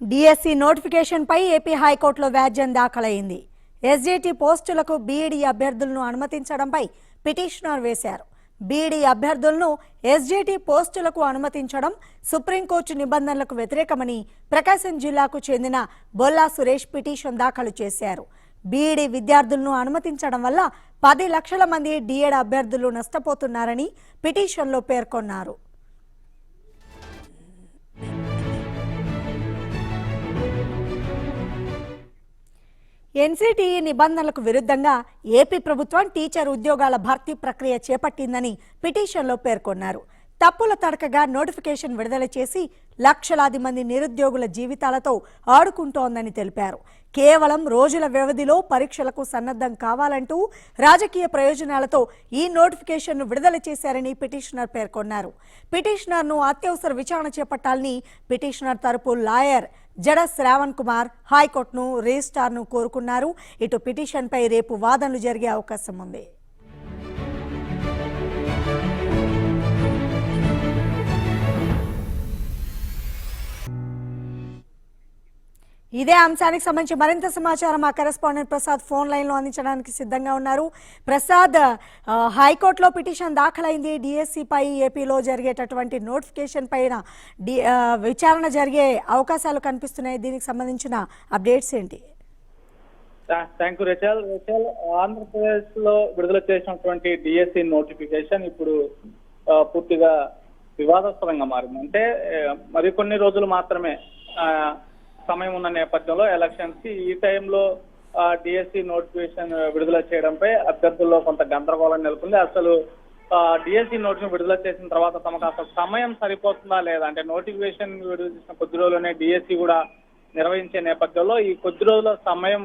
DSC నోటిఫికేషన్పై AP హైకోర్టులో వ్యాజ్యం దాఖలైంది. ఎస్జీటీ పోస్టులకు బీఈడీ అభ్యర్థులను అనుమతించడంపై పిటిషనర్ వేశారు. బీఈడీ అభ్యర్థులను ఎస్జీటీ పోస్టులకు అనుమతించడం సుప్రీంకోర్టు నిబంధనలకు వ్యతిరేకమని ప్రకాశం జిల్లాకు చెందిన బొల్లా సురేష్ పిటిషన్ దాఖలు చేశారు. బీఈడీ విద్యార్థులను అనుమతించడం వల్ల పది లక్షల మంది డిఎడ్ అభ్యర్థులు నష్టపోతున్నారని పిటిషన్లో పేర్కొన్నారు. ఎన్సిటిఈ నిబంధనలకు విరుద్ధంగా ఏపీ ప్రభుత్వం టీచర్ ఉద్యోగాల భర్తీ ప్రక్రియ చేపట్టిందని పిటిషన్లో పేర్కొన్నారు. తప్పుల తడకగా నోటిఫికేషన్ విడుదల చేసి లక్షలాది మంది నిరుద్యోగుల జీవితాలతో ఆడుకుంటోందని తెలిపారు. కేవలం రోజుల వ్యవధిలో పరీక్షలకు సన్నద్ధం కావాలంటూ రాజకీయ ప్రయోజనాలతో ఈ నోటిఫికేషన్ను విడుదల చేశారని పిటిషనర్ పేర్కొన్నారు. పిటిషనర్ను అత్యవసర విచారణ చేపట్టాలని పిటిషనర్ తరపు లాయర్ జడ శ్రావణ్ కుమార్ హైకోర్టును రిజిస్టార్ను కోరుకున్నారు. ఇటు పిటిషన్పై రేపు వాదనలు జరిగే అవకాశం ఉంది. ఇదే అంశానికి సంబంధించి మరింత సమాచారం మా కరెస్పాండెంట్ ప్రసాద్ ఫోన్ లైన్లో అందించడానికి సిద్ధంగా ఉన్నారు. ప్రసాద్ హైకోర్టులో పిటిషన్ దాఖలైంది. డిఎస్సిపై ఏపీలో జరిగేటటువంటి నోటిఫికేషన్ పైన డి విచారణ జరిగే అవకాశాలు కనిపిస్తున్నాయి. దీనికి సంబంధించిన అప్డేట్స్ ఏంటి? Thank you Rachel. రచల్ ఆంధ్రప్రదేశ్లో విడుదల చేసినటువంటి డిఎస్సి నోటిఫికేషన్ ఇప్పుడు పూర్తిగా వివాదాస్పదంగా మారింది. అంటే మరికొన్ని రోజులు మాత్రమే సమయం ఉన్న నేపథ్యంలో ఎలక్షన్స్కి ఈ టైంలో డిఎస్సి నోటిఫికేషన్ విడుదల చేయడంపై అభ్యర్థుల్లో కొంత గందరగోళం నెలకొంది. అసలు డిఎస్సి నోటిఫికేషన్ విడుదల చేసిన తర్వాత తమకు అసలు సమయం సరిపోతుందా లేదా? అంటే నోటిఫికేషన్ విడుదల చేసిన కొద్ది రోజుల్లోనే డిఎస్సి కూడా నిర్వహించే నేపథ్యంలో ఈ కొద్ది రోజుల సమయం